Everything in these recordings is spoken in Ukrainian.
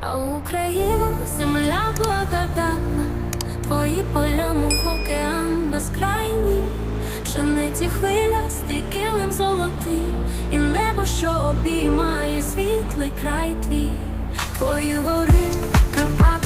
А Україна, земля благодатна, твої поля, мов океан безкрайні, Пшениці хвиля, з стикилим золотим, і небо, що обіймає світлий край твій, твої гори, крапа.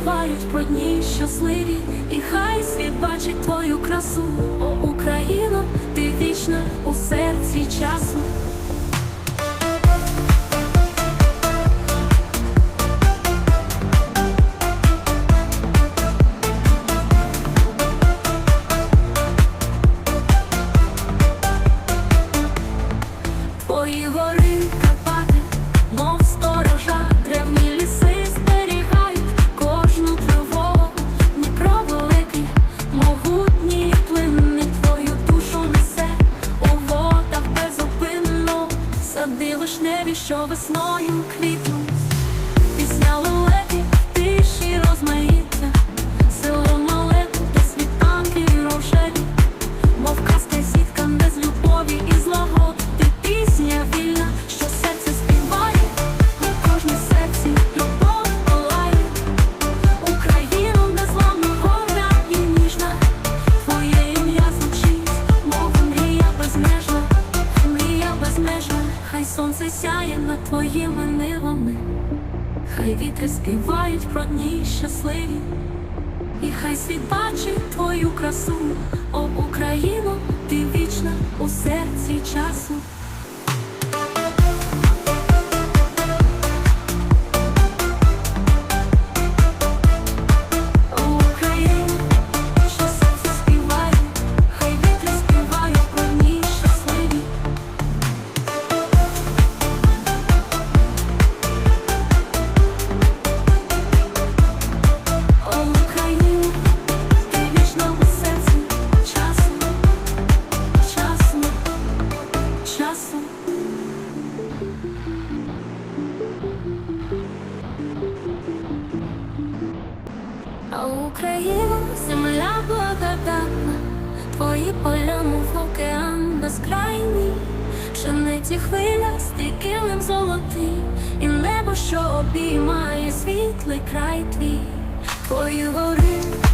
співають про дні щасливі, і хай світ бачить твою красу, О, Україно, ти вічна у серці часу. траві, що весною квітнуть, пісня лелеки, тиші розмаї. хай світ бачить твою красу, О, Україно, ти вічна у серці часу. серці з килим золотий, і небо, що обіймає світлий край твій, твої гори.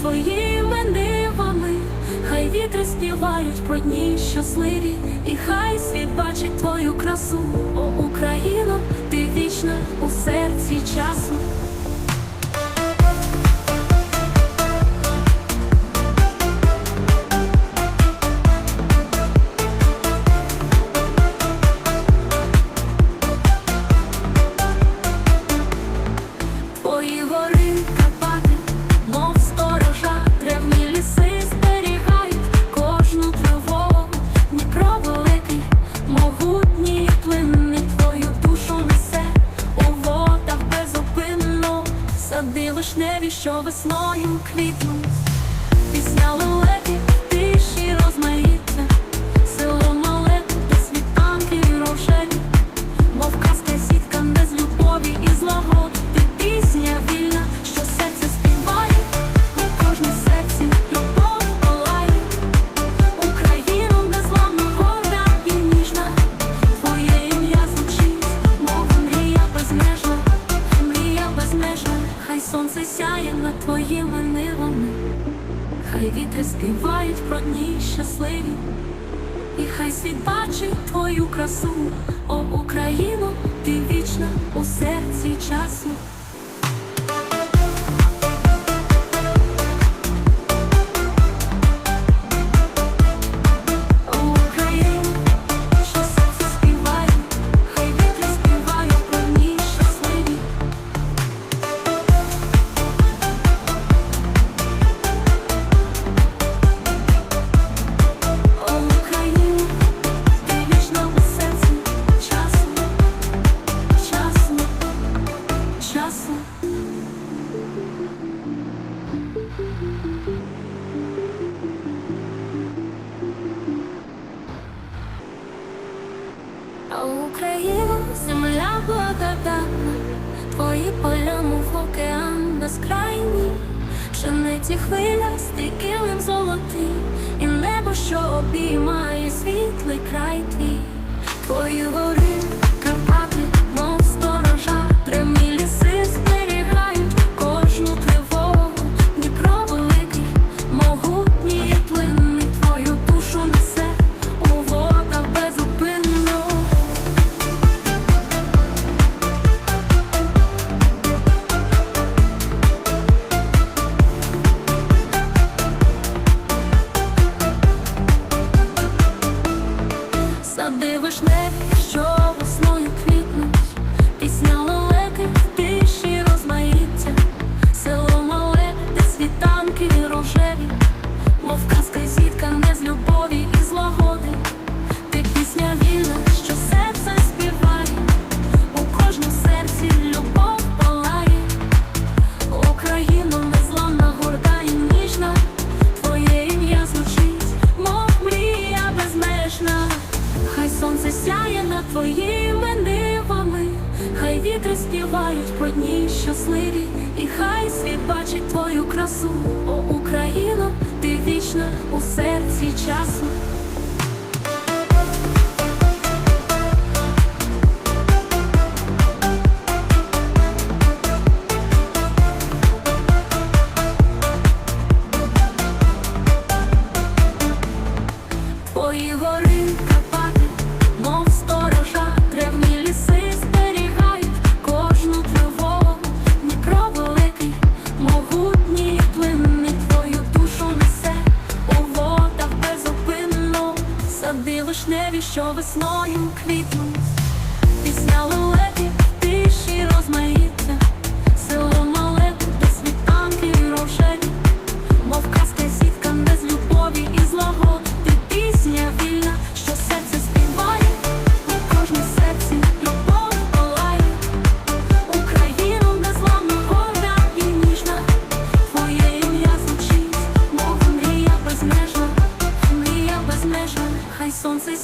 твоїми нивами, хай вітри співають про дні щасливі, і хай світ бачить твою красу, О Україно, ти вічна у серці часу. весною квітну. хай вітри співають про дні щасливі, і хай світ бачить твою красу, о Україну, ти вічна у серці часу.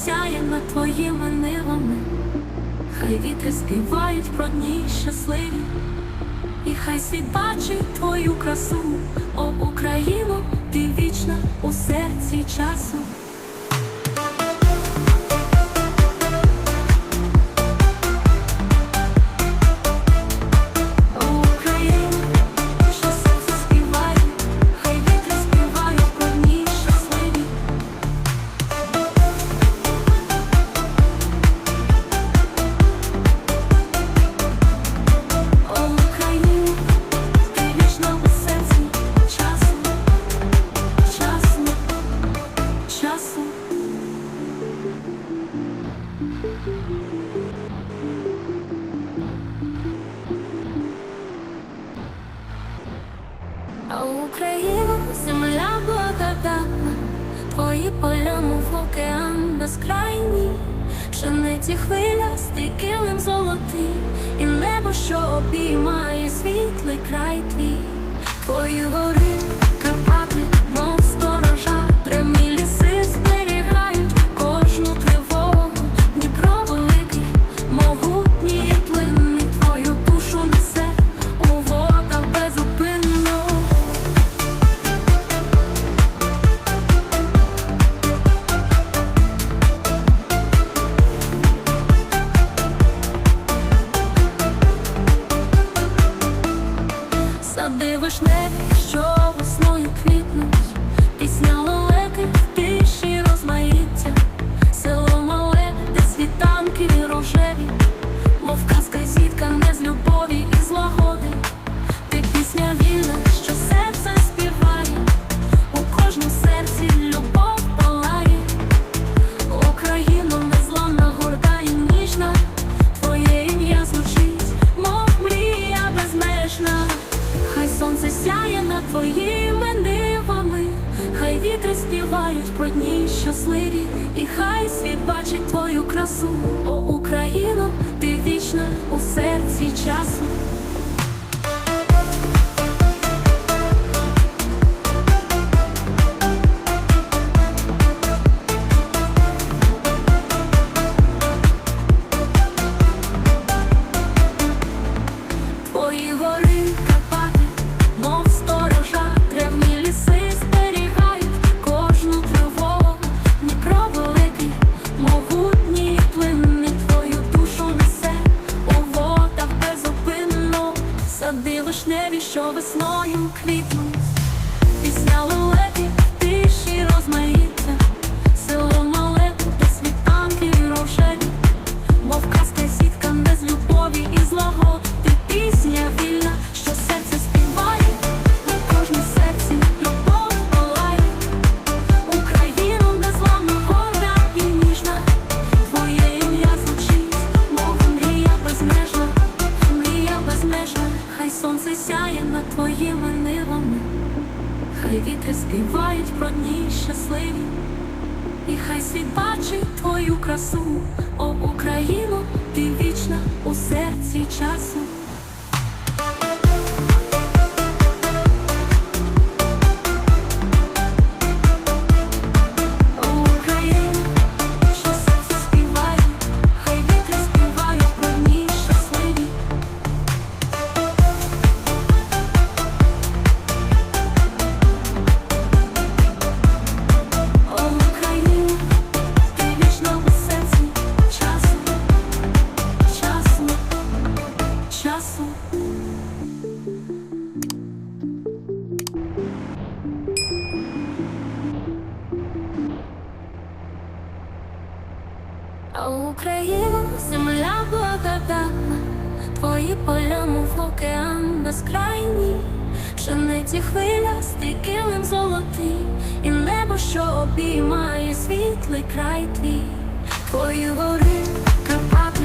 сяє над твоїми нивами, хай вітри співають про дні щасливі, і хай світ бачить твою красу, о Україну, ти вічна у серці часу. Обіймає світлий край твій, твої гори, Карпати,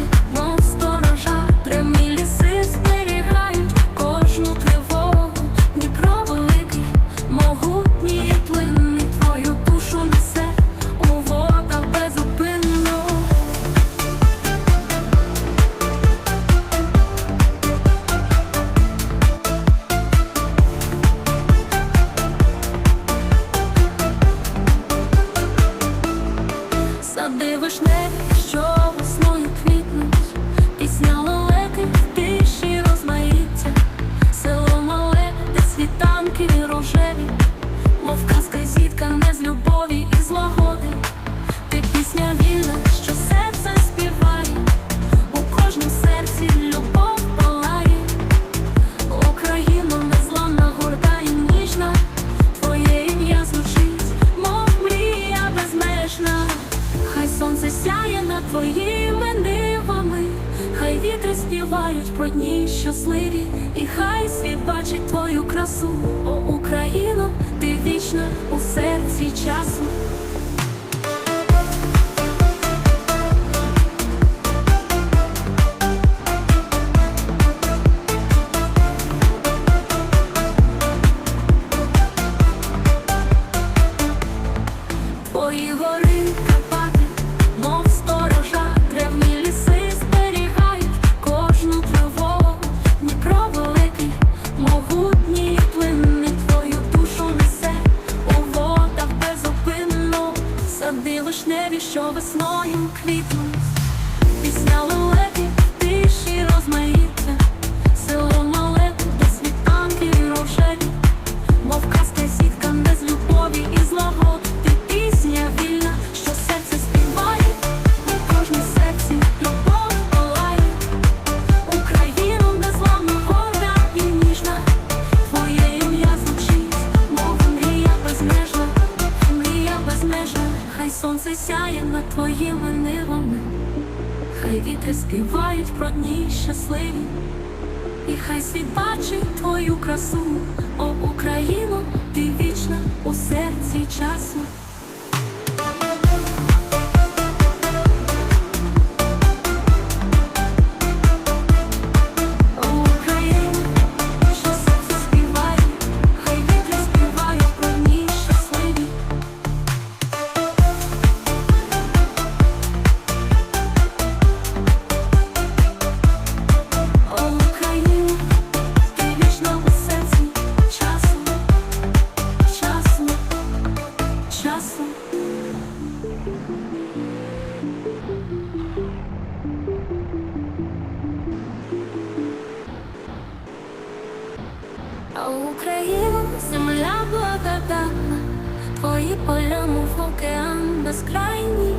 нас крайні,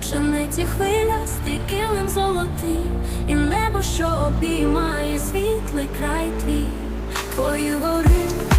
пшениці хвиля, килим золотий, і небо, що обіймає світлий край твій, твої гори.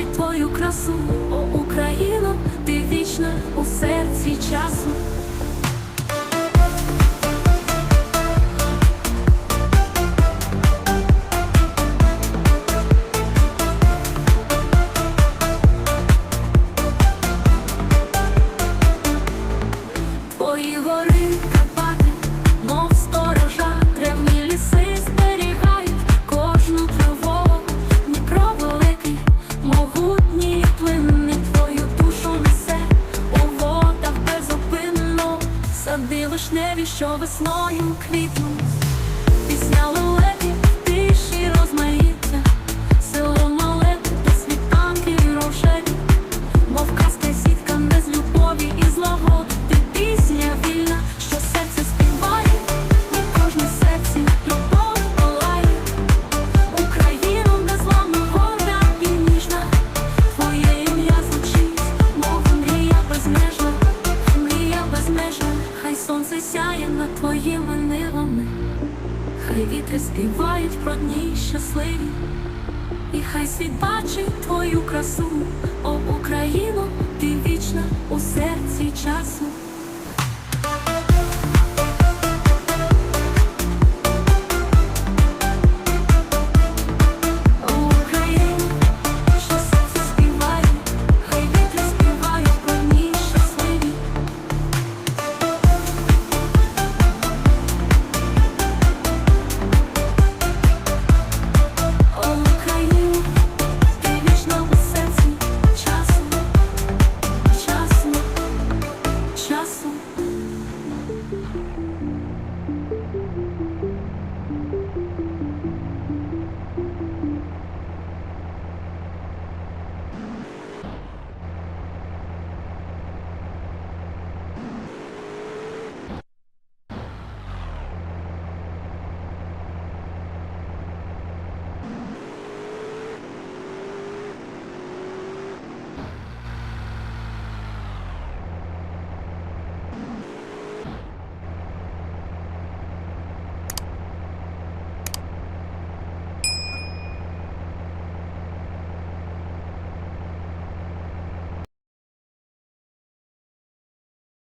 бачить твою красу, о Україно, ти вічна у серці часу.